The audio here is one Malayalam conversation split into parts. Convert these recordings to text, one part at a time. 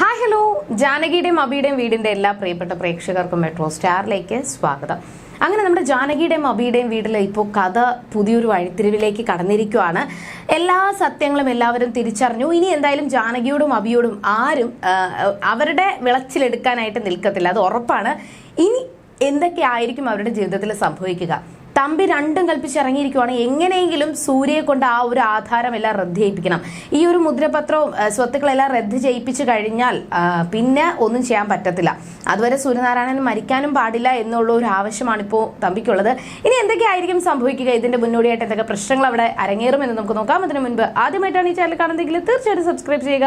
ഹായ് ഹലോ ജാനകിയുടെയും അബിയുടെയും വീടിന്റെ എല്ലാ പ്രിയപ്പെട്ട പ്രേക്ഷകർക്കും മെട്രോ സ്റ്റാറിലേക്ക് സ്വാഗതം. അങ്ങനെ നമ്മുടെ ജാനകിയുടെയും അബിയുടെയും വീട്ടിൽ ഇപ്പോൾ കഥ പുതിയൊരു വഴിത്തിരിവിലേക്ക് കടന്നിരിക്കുകയാണ് എല്ലാ സത്യങ്ങളും എല്ലാവരും തിരിച്ചറിഞ്ഞു. ഇനി എന്തായാലും ജാനകിയോടും അബിയോടും ആരും അവരുടെ വിളച്ചിലെടുക്കാനായിട്ട് നിൽക്കത്തില്ല. അത് ഉറപ്പാണ്. ഇനി എന്തൊക്കെ ആയിരിക്കും അവരുടെ ജീവിതത്തിൽ സംഭവിക്കുക? തമ്പി രണ്ടും കൽപ്പിച്ച് ഇറങ്ങിയിരിക്കുവാണ് എങ്ങനെയെങ്കിലും സൂര്യയെ കൊണ്ട് ആ ഒരു ആധാരം എല്ലാം റദ്ദ് ചെയ്യിപ്പിക്കണം. ഈ ഒരു മുദ്രപത്രവും സ്വത്തുക്കളെല്ലാം റദ്ദ് ചെയ്യിപ്പിച്ചു കഴിഞ്ഞാൽ പിന്നെ ഒന്നും ചെയ്യാൻ പറ്റത്തില്ല. അതുവരെ സൂര്യനാരായണൻ മരിക്കാനും പാടില്ല എന്നുള്ള ഒരു ആവശ്യമാണ് ഇപ്പോൾ തമ്പിക്കുള്ളത്. ഇനി എന്തൊക്കെയായിരിക്കും സംഭവിക്കുക? ഇതിന്റെ മുന്നോടിയായിട്ട് എന്തൊക്കെ പ്രശ്നങ്ങൾ അവിടെ അരങ്ങേറുമെന്ന് നമുക്ക് നോക്കാം. അതിന് മുൻപ് ആദ്യമായിട്ടാണ് ഈ ചാനൽ കാണുന്നതെങ്കിൽ തീർച്ചയായിട്ടും സബ്സ്ക്രൈബ് ചെയ്യുക.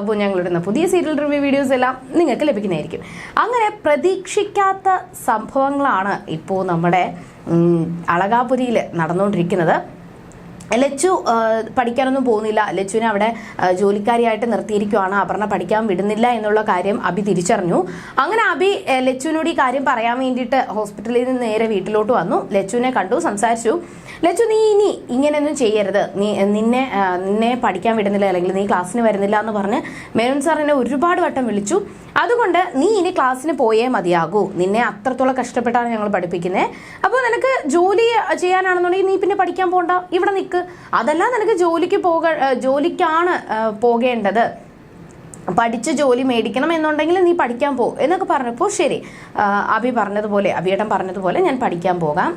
അപ്പോൾ ഞങ്ങളുടെ പുതിയ സീരിയൽ റിവ്യൂ വീഡിയോസ് എല്ലാം നിങ്ങൾക്ക് ലഭിക്കുന്നതായിരിക്കും. അങ്ങനെ പ്രതീക്ഷിക്കാത്ത സംഭവങ്ങളാണ് ഇപ്പോൾ നമ്മുടെ അളകാപുരിയിൽ നടന്നുകൊണ്ടിരിക്കുന്നത് ലച്ചു പഠിക്കാനൊന്നും പോകുന്നില്ല. ലച്ചുവിനെ അവിടെ ജോലിക്കാരിയായിട്ട് നിർത്തിയിരിക്കുവാണ്. അപർണ പഠിക്കാൻ വിടുന്നില്ല എന്നുള്ള കാര്യം അബി തിരിച്ചറിഞ്ഞു. അങ്ങനെ അബി ലച്ചുവിനോട് ഈ കാര്യം പറയാൻ വേണ്ടിയിട്ട് ഹോസ്പിറ്റലിൽ നിന്ന് നേരെ വീട്ടിലോട്ട് വന്നു. ലച്ചുവിനെ കണ്ടു സംസാരിച്ചു. ലച്ചു നീ ഇനി ഇങ്ങനെയൊന്നും ചെയ്യരുത്. നീ നിന്നെ നിന്നെ പഠിക്കാൻ വിടുന്നില്ല അല്ലെങ്കിൽ നീ ക്ലാസ്സിന് വരുന്നില്ല എന്ന് പറഞ്ഞ് മേനോൻ സാർ എന്നെ ഒരുപാട് വട്ടം വിളിച്ചു. അതുകൊണ്ട് നീ ഇനി ക്ലാസ്സിന് പോയേ മതിയാകൂ. നിന്നെ അത്രത്തോളം കഷ്ടപ്പെട്ടാണ് ഞങ്ങൾ പഠിപ്പിക്കുന്നത് അപ്പോൾ നിനക്ക് ജോലി ചെയ്യാനാണെന്നുണ്ടെങ്കിൽ നീ പിന്നെ പഠിക്കാൻ പോകണ്ട ഇവിടെ നിൽക്ക് അതല്ല നിനക്ക് ജോലിക്ക് പോക ജോലിക്കാണ് പോകേണ്ടത്. പഠിച്ച് ജോലി മേടിക്കണം എന്നുണ്ടെങ്കിൽ നീ പഠിക്കാൻ പോ എന്നൊക്കെ പറഞ്ഞപ്പോൾ ശരി. അഭി പറഞ്ഞതുപോലെ അഭിയേട്ടൻ പറഞ്ഞതുപോലെ ഞാൻ പഠിക്കാൻ പോകാം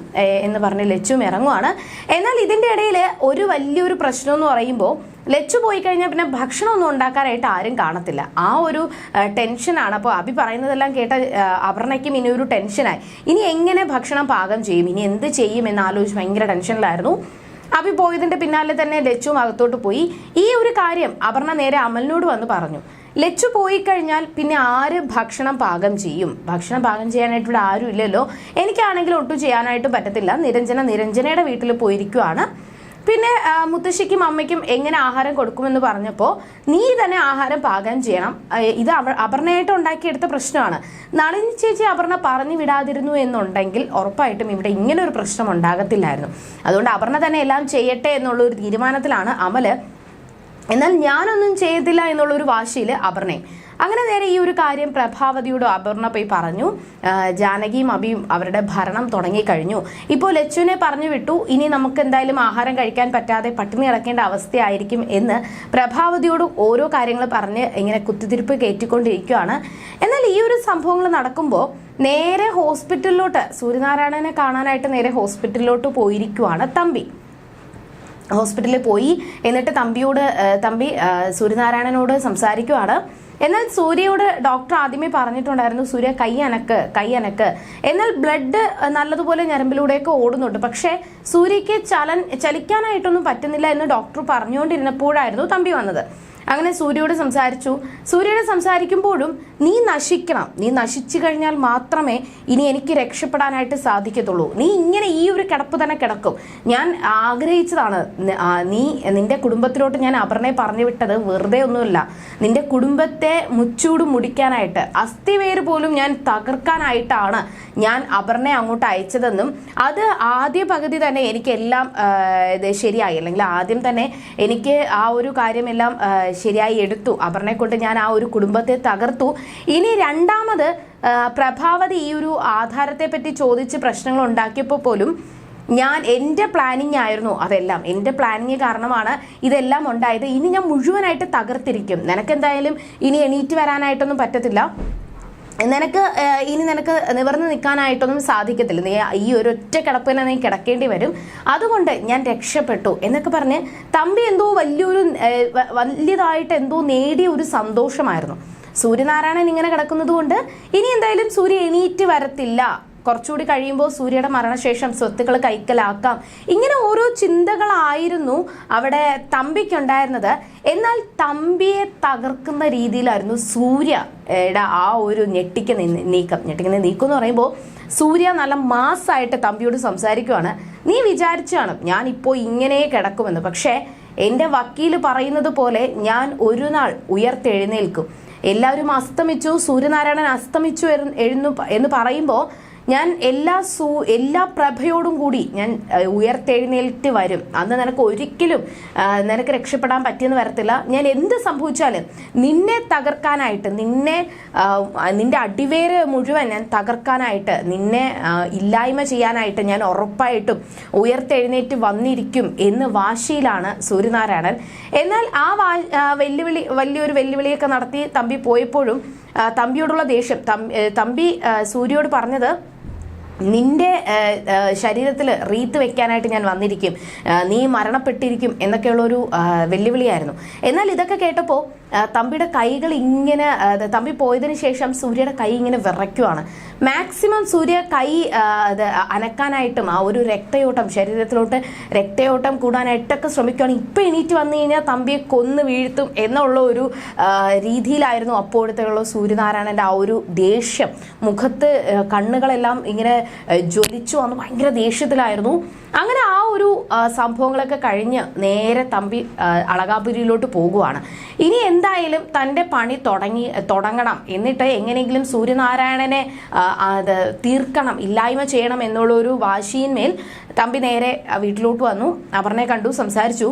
എന്ന് പറഞ്ഞ് ലച്ചും ഇറങ്ങുവാണ് എന്നാൽ ഇതിന്റെ ഇടയിൽ ഒരു വലിയൊരു പ്രശ്നം എന്ന് പറയുമ്പോൾ ലച്ചു പോയി കഴിഞ്ഞാൽ പിന്നെ ഭക്ഷണമൊന്നും ഉണ്ടാക്കാനായിട്ട് ആരും കാണത്തില്ല. ആ ഒരു ടെൻഷനാണ്. അപ്പോൾ അഭി പറയുന്നതെല്ലാം കേട്ട അപർണയ്ക്കും ഇനി ഒരു ടെൻഷനായി. ഇനി എങ്ങനെ ഭക്ഷണം പാകം ചെയ്യും? ഇനി എന്ത് ചെയ്യും? എന്ന് ആലോചിച്ച് ഭയങ്കര ടെൻഷനിലായിരുന്നു. അഭി പോയതിന്റെ പിന്നാലെ തന്നെ ലച്ചു അകത്തോട്ട് പോയി. ഈ ഒരു കാര്യം അപർണ നേരെ അമലിനോട് വന്ന് പറഞ്ഞു. ലച്ചു പോയി കഴിഞ്ഞാൽ പിന്നെ ആര് ഭക്ഷണം പാകം ചെയ്യും? ഭക്ഷണം പാകം ചെയ്യാനായിട്ട് ഇവിടെ ആരും ഇല്ലല്ലോ എനിക്കാണെങ്കിൽ ഒട്ടും ചെയ്യാനായിട്ട് പറ്റത്തില്ല. നിരഞ്ജന നിരഞ്ജനയുടെ വീട്ടിൽ പോയിരിക്കുവാണ്. പിന്നെ മുത്തശ്ശിക്കും അമ്മയ്ക്കും എങ്ങനെ ആഹാരം കൊടുക്കുമെന്ന് പറഞ്ഞപ്പോൾ നീ തന്നെ ആഹാരം പാകം ചെയ്യണം. ഇത് അവ അപർണയായിട്ട് ഉണ്ടാക്കിയെടുത്ത പ്രശ്നമാണ്. നളിനി ചേച്ചി അപർണ പറഞ്ഞു വിടാതിരുന്നു എന്നുണ്ടെങ്കിൽ ഉറപ്പായിട്ടും ഇവിടെ ഇങ്ങനെ ഒരു പ്രശ്നം ഉണ്ടാകത്തില്ലായിരുന്നു. അതുകൊണ്ട് അപർണ തന്നെ എല്ലാം ചെയ്യട്ടെ എന്നുള്ള ഒരു തീരുമാനത്തിലാണ് അമൽ. എന്നാൽ ഞാനൊന്നും ചെയ്യത്തില്ല എന്നുള്ള ഒരു വാശിയിൽ അപർണയും. അങ്ങനെ നേരെ ഈ ഒരു കാര്യം പ്രഭാവതിയോട് അപർണ പോയി പറഞ്ഞു. ജാനകിയും അബിയും അവരുടെ ഭരണം തുടങ്ങിക്കഴിഞ്ഞു ഇപ്പോൾ ലച്ചുവിനെ പറഞ്ഞു വിട്ടു. ഇനി നമുക്ക് എന്തായാലും ആഹാരം കഴിക്കാൻ പറ്റാതെ പട്ടിണി കിടക്കേണ്ട അവസ്ഥയായിരിക്കും എന്ന് പ്രഭാവതിയോട് ഓരോ കാര്യങ്ങൾ പറഞ്ഞ് ഇങ്ങനെ കുത്തിതിരിപ്പ് കയറ്റിക്കൊണ്ടിരിക്കുകയാണ്. എന്നാൽ ഈ ഒരു സംഭവങ്ങൾ നടക്കുമ്പോൾ നേരെ ഹോസ്പിറ്റലിലോട്ട് സൂര്യനാരായണനെ കാണാനായിട്ട് നേരെ ഹോസ്പിറ്റലിലോട്ട് പോയിരിക്കുവാണ് തമ്പി. ഹോസ്പിറ്റലിൽ പോയി എന്നിട്ട് തമ്പിയോട് തമ്പി സൂര്യനാരായണനോട് സംസാരിക്കുവാണ്. എന്നാൽ സൂര്യയോട് ഡോക്ടർ ആദ്യമേ പറഞ്ഞിട്ടുണ്ടായിരുന്നു സൂര്യ കൈ അനക്ക് കൈ അനക്ക്. എന്നാൽ ബ്ലഡ് നല്ലതുപോലെ ഞരമ്പിലൂടെയൊക്കെ ഓടുന്നുണ്ട്. പക്ഷേ സൂര്യയ്ക്ക് ചലൻ ചലിക്കാനായിട്ടൊന്നും പറ്റുന്നില്ല എന്ന് ഡോക്ടർ പറഞ്ഞുകൊണ്ടിരുന്നപ്പോഴായിരുന്നു തമ്പി വന്നത്. അങ്ങനെ സൂര്യയോട് സംസാരിച്ചു. സൂര്യയോട് സംസാരിക്കുമ്പോഴും നീ നശിക്കണം. നീ നശിച്ചു കഴിഞ്ഞാൽ മാത്രമേ ഇനി എനിക്ക് രക്ഷപ്പെടാനായിട്ട് സാധിക്കത്തുള്ളൂ. നീ ഇങ്ങനെ ഈ ഒരു കിടപ്പ് തന്നെ കിടക്കും. ഞാൻ ആഗ്രഹിച്ചതാണ് നീ നിന്റെ കുടുംബത്തിലോട്ട് ഞാൻ അപർണയെ പറഞ്ഞു വിട്ടത് വെറുതെ ഒന്നുമില്ല. നിന്റെ കുടുംബത്തെ മുച്ചൂട് മുടിക്കാനായിട്ട് അസ്ഥിവേര് പോലും ഞാൻ തകർക്കാനായിട്ടാണ് ഞാൻ അപർണയെ അങ്ങോട്ട് അയച്ചതെന്നും അത് ആദ്യ പകുതി തന്നെ എനിക്കെല്ലാം ശരിയായി. അല്ലെങ്കിൽ ആദ്യം തന്നെ എനിക്ക് ആ ഒരു കാര്യമെല്ലാം ശരിയായി എടുത്തു. അപർണയെ കൊണ്ട് ഞാൻ ആ ഒരു കുടുംബത്തെ തകർത്തു. ഇനി രണ്ടാമത് പ്രഭാവതി ഈ ഒരു ആധാരത്തെ പറ്റി ചോദിച്ച് പ്രശ്നങ്ങൾ ഉണ്ടാക്കിയപ്പോൾ പോലും ഞാൻ എന്റെ പ്ലാനിങ് ആയിരുന്നു. അതെല്ലാം എന്റെ പ്ലാനിങ് കാരണമാണ് ഇതെല്ലാം ഉണ്ടായത്. ഇനി ഞാൻ മുഴുവനായിട്ട് തകർത്തിരിക്കും. നിനക്കെന്തായാലും ഇനി എണീറ്റ് വരാനായിട്ടൊന്നും പറ്റത്തില്ല. നിനക്ക് ഇനി നിനക്ക് നിവർന്ന് നിൽക്കാനായിട്ടൊന്നും സാധിക്കത്തില്ല. നീ ഈ ഒരു ഒറ്റ കിടപ്പിനെ നീ കിടക്കേണ്ടി വരും. അതുകൊണ്ട് ഞാൻ രക്ഷപ്പെട്ടു എന്നൊക്കെ പറഞ്ഞ് തമ്പി എന്തോ വലിയൊരു വലിയതായിട്ട് എന്തോ നേടിയ ഒരു സന്തോഷമായിരുന്നു. സൂര്യനാരായണൻ ഇങ്ങനെ കിടക്കുന്നത് കൊണ്ട് ഇനി എന്തായാലും സൂര്യ എണീറ്റ് വരത്തില്ല. കുറച്ചുകൂടി കഴിയുമ്പോൾ സൂര്യയുടെ മരണശേഷം സ്വത്തുക്കൾ കൈക്കലാക്കാം. ഇങ്ങനെ ഓരോ ചിന്തകളായിരുന്നു അവിടെ തമ്പിക്കുണ്ടായിരുന്നത്. എന്നാൽ തമ്പിയെ തകർക്കുന്ന രീതിയിലായിരുന്നു സൂര്യയുടെ ആ ഒരു ഞെട്ടിക്കുന്ന നി- നീക്കം. ഞെട്ടിക്കുന്ന നീക്കം എന്ന് പറയുമ്പോൾ സൂര്യ നല്ല മാസ്സായിട്ട് തമ്പിയോട് സംസാരിക്കുവാണ്. നീ വിചാരിച്ചാണ് ഞാൻ ഇപ്പോൾ ഇങ്ങനെ കിടക്കുമെന്ന്. പക്ഷേ എന്റെ വക്കീൽ പറയുന്നത് പോലെ ഞാൻ ഒരു നാൾ ഉയർത്തെഴുന്നേൽക്കും. എല്ലാവരും അസ്തമിച്ചു സൂര്യനാരായണൻ അസ്തമിച്ചു എന്ന് പറയുമ്പോൾ ഞാൻ എല്ലാ സൂ എല്ലാ പ്രഭയോടും കൂടി ഞാൻ ഉയർത്തെഴുന്നേൽറ്റ് വരും. അന്ന് നിനക്ക് ഒരിക്കലും നിനക്ക് രക്ഷപ്പെടാൻ പറ്റിയെന്ന് വരത്തില്ല. ഞാൻ എന്ത് സംഭവിച്ചാലും നിന്നെ തകർക്കാനായിട്ട് നിന്നെ നിന്റെ അടിവേര് മുഴുവൻ ഞാൻ തകർക്കാനായിട്ട് നിന്നെ ഇല്ലായ്മ ചെയ്യാനായിട്ട് ഞാൻ ഉറപ്പായിട്ടും ഉയർത്തെഴുന്നേറ്റ് വന്നിരിക്കും എന്ന് വാശിയിലാണ് സൂര്യനാരായണൻ. എന്നാൽ ആ വെല്ലുവിളി വലിയൊരു വെല്ലുവിളിയൊക്കെ നടത്തി തമ്പി പോയപ്പോഴും തമ്പിയോടുള്ള ദേഷ്യം തമ്പി സൂര്യയോട് പറഞ്ഞത് നിന്റെ ശരീരത്തിൽ റീത്ത് വെക്കാനായിട്ട് ഞാൻ വന്നിരിക്കും. നീ മരണപ്പെട്ടിരിക്കും എന്നൊക്കെയുള്ളൊരു വെല്ലുവിളിയായിരുന്നു. എന്നാൽ ഇതൊക്കെ കേട്ടപ്പോൾ തമ്പിയുടെ കൈകൾ ഇങ്ങനെ തമ്പി പോയതിനു ശേഷം സൂര്യയുടെ കൈ ഇങ്ങനെ വിറയ്ക്കുവാണ്. മാക്സിമം സൂര്യ കൈ അനക്കാനായിട്ടും ആ ഒരു രക്തയോട്ടം ശരീരത്തിലോട്ട് രക്തയോട്ടം കൂടാനായിട്ടൊക്കെ ശ്രമിക്കുകയാണ് ഇപ്പം എണീറ്റ് വന്നു കഴിഞ്ഞാൽ തമ്പിയെ കൊന്ന് വീഴ്ത്തും എന്നുള്ള ഒരു രീതിയിലായിരുന്നു അപ്പോഴത്തേക്കുള്ള സൂര്യനാരായണന്റെ ആ ഒരു ദേഷ്യം. മുഖത്ത് കണ്ണുകളെല്ലാം ഇങ്ങനെ ജ്വലിച്ചു വന്ന് ഭയങ്കര ദേഷ്യത്തിലായിരുന്നു. അങ്ങനെ ആ ഒരു സംഭവങ്ങളൊക്കെ കഴിഞ്ഞ് നേരെ തമ്പി അളകാപുരിയിലോട്ട് പോകുവാണ്. ഇനി എന്തായാലും തന്റെ പണി തുടങ്ങി തുടങ്ങണം. എന്നിട്ട് എങ്ങനെയെങ്കിലും സൂര്യനാരായണനെ അത് തീർക്കണം ഇല്ലായ്മ ചെയ്യണം എന്നുള്ള ഒരു വാശിയിന്മേൽ തമ്പി നേരെ വീട്ടിലോട്ട് വന്നു. അപർണയെ കണ്ടു സംസാരിച്ചു.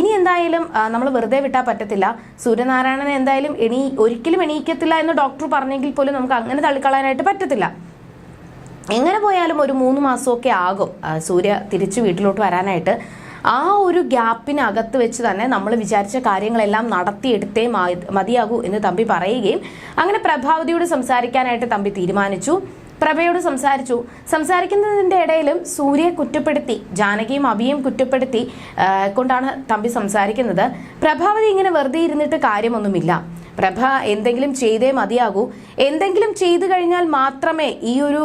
ഇനി എന്തായാലും നമ്മൾ വെറുതെ വിട്ടാൽ പറ്റത്തില്ല. സൂര്യനാരായണനെ എന്തായാലും എണീ ഒരിക്കലും എണീക്കത്തില്ല എന്ന് ഡോക്ടർ പറഞ്ഞെങ്കിൽ പോലും നമുക്ക് അങ്ങനെ തള്ളിക്കളയാനായിട്ട് പറ്റത്തില്ല. എങ്ങനെ പോയാലും ഒരു മൂന്ന് മാസമൊക്കെ ആകും സൂര്യ തിരിച്ച് വീട്ടിലോട്ട് വരാനായിട്ട്. ആ ഒരു ഗ്യാപ്പിനകത്ത് വെച്ച് തന്നെ നമ്മൾ വിചാരിച്ച കാര്യങ്ങളെല്ലാം നടത്തിയെടുത്തേ മതിയാകൂ എന്ന് തമ്പി പറയുകയും അങ്ങനെ പ്രഭാവതിയോട് സംസാരിക്കാനായിട്ട് തമ്പി തീരുമാനിച്ചു. പ്രഭയോട് സംസാരിച്ചു. സംസാരിക്കുന്നതിന്റെ ഇടയിലും സൂര്യയെ കുറ്റപ്പെടുത്തി ജാനകിയും അഭിയും കുറ്റപ്പെടുത്തി കൊണ്ടാണ് തമ്പി സംസാരിക്കുന്നത്. പ്രഭാവതി ഇങ്ങനെ വെറുതെ ഇരുന്നിട്ട് കാര്യമൊന്നുമില്ല. പ്രഭ എന്തെങ്കിലും ചെയ്തേ മതിയാകൂ. എന്തെങ്കിലും ചെയ്തു കഴിഞ്ഞാൽ മാത്രമേ ഈ ഒരു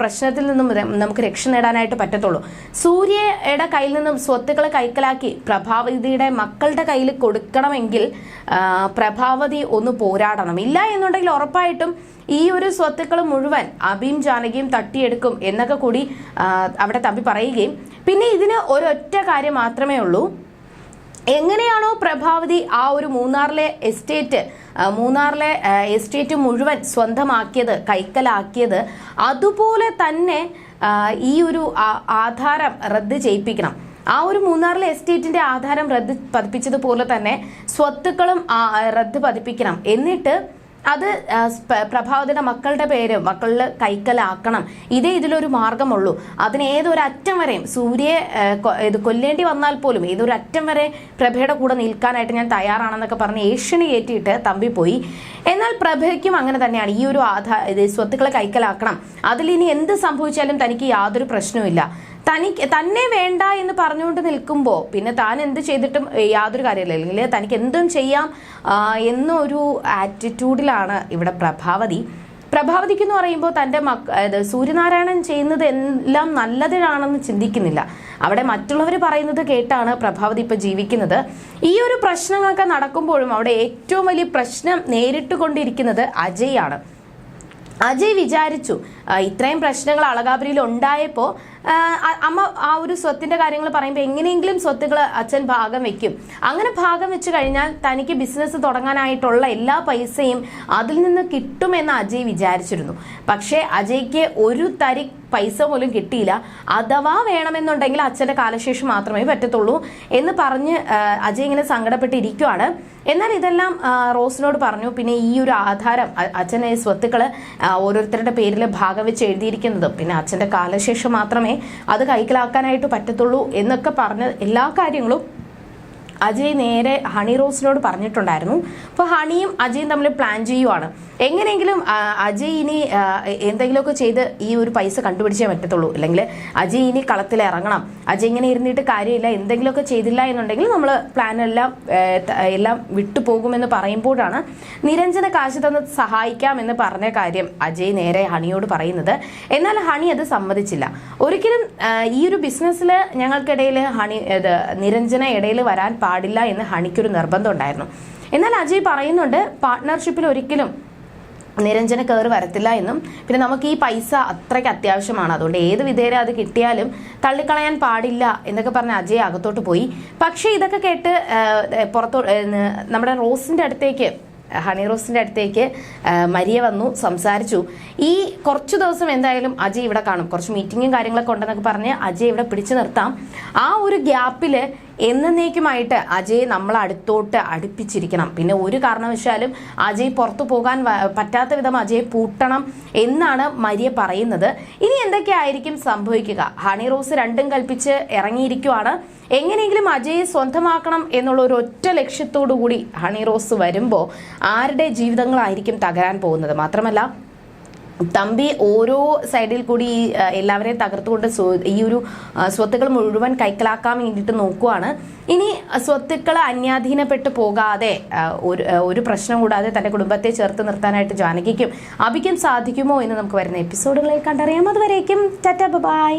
പ്രശ്നത്തിൽ നിന്നും നമുക്ക് രക്ഷ നേടാനായിട്ട് പറ്റത്തുള്ളൂ. സൂര്യയുടെ കയ്യിൽ നിന്നും സ്വത്തുക്കളെ കൈക്കലാക്കി പ്രഭാവതിയുടെ മക്കളുടെ കയ്യിൽ കൊടുക്കണമെങ്കിൽ പ്രഭാവതി ഒന്ന് പോരാടണം. ഇല്ല എന്നുണ്ടെങ്കിൽ ഉറപ്പായിട്ടും ഈ ഒരു സ്വത്തുക്കൾ മുഴുവൻ അബീം ജാനകിയും തട്ടിയെടുക്കും എന്നൊക്കെ കൂടി അവിടെ തമ്പി പറയുകയും. പിന്നെ ഇതിന് ഒരൊറ്റ കാര്യം മാത്രമേ ഉള്ളൂ. എങ്ങനെയാണോ പ്രഭാവതി ആ ഒരു മൂന്നാറിലെ എസ്റ്റേറ്റ് മൂന്നാറിലെ എസ്റ്റേറ്റ് മുഴുവൻ സ്വന്തമാക്കിയത് കൈക്കലാക്കിയത് അതുപോലെ തന്നെ ഈ ഒരു ആധാരം റദ്ദ് ചെയ്യിപ്പിക്കണം. ആ ഒരു മൂന്നാറിലെ എസ്റ്റേറ്റിന്റെ ആധാരം റദ്ദ് പതിപ്പിച്ചതുപോലെ തന്നെ സ്വത്തുക്കളും റദ്ദ് പതിപ്പിക്കണം. എന്നിട്ട് അത് പ്രഭാവത്തിന്റെ മക്കളുടെ പേര് മക്കളിൽ കൈക്കലാക്കണം. ഇതേ ഇതിലൊരു മാർഗമുള്ളൂ അതിന് ഏതൊരു അറ്റം വരെയും സൂര്യയെ ഇത് കൊല്ലേണ്ടി വന്നാൽ പോലും ഏതൊരു അറ്റം വരെ പ്രഭയുടെ കൂടെ നിൽക്കാനായിട്ട് ഞാൻ തയ്യാറാണെന്നൊക്കെ പറഞ്ഞ് ഏഷ്യന് കയറ്റിയിട്ട് തമ്പി പോയി. എന്നാൽ പ്രഭയ്ക്കും അങ്ങനെ തന്നെയാണ്. ഈ ഒരു ആധാ ഇത് സ്വത്തുക്കളെ കൈക്കലാക്കണം. അതിലിനി എന്ത് സംഭവിച്ചാലും തനിക്ക് യാതൊരു പ്രശ്നവുമില്ല. തനിക്ക് തന്നെ വേണ്ട എന്ന് പറഞ്ഞുകൊണ്ട് നിൽക്കുമ്പോൾ പിന്നെ താൻ എന്ത് ചെയ്തിട്ടും യാതൊരു കാര്യമില്ല. അല്ലെങ്കിൽ തനിക്ക് എന്തും ചെയ്യാം എന്നൊരു ആറ്റിറ്റ്യൂഡിലാണ് ഇവിടെ പ്രഭാവതി. പ്രഭാവതിക്ക് എന്ന് പറയുമ്പോൾ തന്റെ മക്ക സൂര്യനാരായണൻ ചെയ്യുന്നത് എല്ലാം നല്ലതിനാണെന്ന് ചിന്തിക്കുന്നില്ല. അവിടെ മറ്റുള്ളവർ പറയുന്നത് കേട്ടാണ് പ്രഭാവതി ഇപ്പോൾ ജീവിക്കുന്നത്. ഈ ഒരു പ്രശ്നങ്ങളൊക്കെ നടക്കുമ്പോഴും അവിടെ ഏറ്റവും വലിയ പ്രശ്നം നേരിട്ട് കൊണ്ടിരിക്കുന്നത് അജയ് ആണ് അജയ് വിചാരിച്ചു ഇത്രയും പ്രശ്നങ്ങൾ അളകാപുരിയിൽ ഉണ്ടായപ്പോൾ അമ്മ ആ ഒരു സ്വത്തിന്റെ കാര്യങ്ങൾ പറയുമ്പോൾ എങ്ങനെയെങ്കിലും സ്വത്തുകൾ അച്ഛൻ ഭാഗം വെക്കും. അങ്ങനെ ഭാഗം വെച്ച് കഴിഞ്ഞാൽ തനിക്ക് ബിസിനസ് തുടങ്ങാനായിട്ടുള്ള എല്ലാ പൈസയും അതിൽ നിന്ന് കിട്ടുമെന്ന് അജയ് വിചാരിച്ചിരുന്നു. പക്ഷേ അജയ്ക്ക് ഒരു തരി പൈസ പോലും കിട്ടിയില്ല. അഥവാ വേണമെന്നുണ്ടെങ്കിൽ അച്ഛന്റെ കാലശേഷം മാത്രമേ പറ്റത്തുള്ളൂ എന്ന് പറഞ്ഞ് അജയ് ഇങ്ങനെ സങ്കടപ്പെട്ടിരിക്കുവാണ്. എന്നാൽ ഇതെല്ലാം റോസിനോട് പറഞ്ഞു. പിന്നെ ഈ ഒരു ആധാരം അച്ഛന്റെ സ്വത്തുക്കൾ ഓരോരുത്തരുടെ പേരിൽ ഭാഗം വെച്ച് എഴുതിയിരിക്കുന്നതും. പിന്നെ അച്ഛന്റെ കാലശേഷം മാത്രമേ അത് കൈക്കലാക്കാനായിട്ട് പറ്റത്തുള്ളൂ എന്നൊക്കെ പറഞ്ഞ എല്ലാ കാര്യങ്ങളും അജയ് നേരെ ഹണി റോസിനോട് പറഞ്ഞിട്ടുണ്ടായിരുന്നു. അപ്പോൾ ഹണിയും അജയും തമ്മിൽ പ്ലാൻ ചെയ്യുവാണ്. എങ്ങനെയെങ്കിലും അജയ് ഇനി എന്തെങ്കിലുമൊക്കെ ചെയ്ത് ഈ ഒരു പൈസ കണ്ടുപിടിച്ചേ പറ്റത്തുള്ളൂ. അല്ലെങ്കിൽ അജയ് ഇനി കളത്തിൽ ഇറങ്ങണം. അജയ് ഇങ്ങനെ ഇരുന്നിട്ട് കാര്യമില്ല. എന്തെങ്കിലുമൊക്കെ ചെയ്തില്ല എന്നുണ്ടെങ്കിൽ നമ്മൾ പ്ലാനെല്ലാം എല്ലാം വിട്ടുപോകുമെന്ന് പറയുമ്പോഴാണ് നിരഞ്ജന കാശ് തന്ന് സഹായിക്കാം എന്ന് പറഞ്ഞ കാര്യം അജയ് നേരെ ഹണിയോട് പറയുന്നത്. എന്നാൽ ഹണി അത് സമ്മതിച്ചില്ല. ഒരിക്കലും ഈ ഒരു ബിസിനസ്സിൽ ഞങ്ങൾക്കിടയിൽ ഹണി ഇത് നിരഞ്ജന ഇടയിൽ വരാൻ പാടില്ല എന്ന് ഹണിക്കൊരു നിർബന്ധം ഉണ്ടായിരുന്നു. എന്നാൽ അജയ് പറയുന്നുണ്ട് പാർട്ട്ണർഷിപ്പിൽ ഒരിക്കലും നിരഞ്ജന കയറി വരത്തില്ല എന്നും. പിന്നെ നമുക്ക് ഈ പൈസ അത്രയ്ക്ക് അത്യാവശ്യമാണ്. അതുകൊണ്ട് ഏത് വിധേയരെ അത് കിട്ടിയാലും തള്ളിക്കളയാൻ പാടില്ല എന്നൊക്കെ പറഞ്ഞ് അജയ് അകത്തോട്ട് പോയി. പക്ഷേ ഇതൊക്കെ കേട്ട് പുറത്തോ നമ്മുടെ റോസിന്റെ അടുത്തേക്ക് ഹണി റോസിന്റെ അടുത്തേക്ക് മരിയ വന്നു സംസാരിച്ചു. ഈ കുറച്ചു ദിവസം എന്തായാലും അജയ് ഇവിടെ കാണും. കുറച്ച് മീറ്റിങ്ങും കാര്യങ്ങളൊക്കെ ഉണ്ടെന്നൊക്കെ പറഞ്ഞ് അജയ് ഇവിടെ പിടിച്ചു നിർത്താം. ആ ഒരു ഗ്യാപ്പിൽ എന്നേക്കുമായിട്ട് അജയ് നമ്മൾ അടുത്തോട്ട് അടുപ്പിച്ചിരിക്കണം. പിന്നെ ഒരു കാരണവശാലും അജയ് പുറത്തു പോകാൻ പറ്റാത്ത വിധം അജയ് പൂട്ടണം എന്നാണ് മരിയ പറയുന്നത്. ഇനി എന്തൊക്കെയായിരിക്കും സംഭവിക്കുക? ഹണി റോസ് രണ്ടും കൽപ്പിച്ച് ഇറങ്ങിയിരിക്കുവാണ്. എങ്ങനെയെങ്കിലും അജയെ സ്വന്തമാക്കണം എന്നുള്ള ഒരു ഒറ്റ ലക്ഷ്യത്തോടു കൂടി ഹണി റോസ് വരുമ്പോൾ ആരുടെ ജീവിതങ്ങളായിരിക്കും തകരാൻ പോകുന്നത്? മാത്രമല്ല തമ്പി ഓരോ സൈഡിൽ കൂടി ഈ, എല്ലാവരെയും തകർത്തുകൊണ്ട് ഈ ഒരു സ്വത്തുക്കൾ മുഴുവൻ കൈക്കലാക്കാൻ വേണ്ടിയിട്ട് നോക്കുവാണ്. ഇനി സ്വത്തുക്കൾ അന്യാധീനപ്പെട്ടു പോകാതെ ഒരു ഒരു പ്രശ്നം കൂടാതെ തന്റെ കുടുംബത്തെ ചേർത്ത് നിർത്താനായിട്ട് ജാനകിക്കും അഭിക്കും സാധിക്കുമോ എന്ന് നമുക്ക് വരുന്ന എപ്പിസോഡുകളിൽ കണ്ടറിയാം. അതുവരേക്കും ടാറ്റ ബൈ.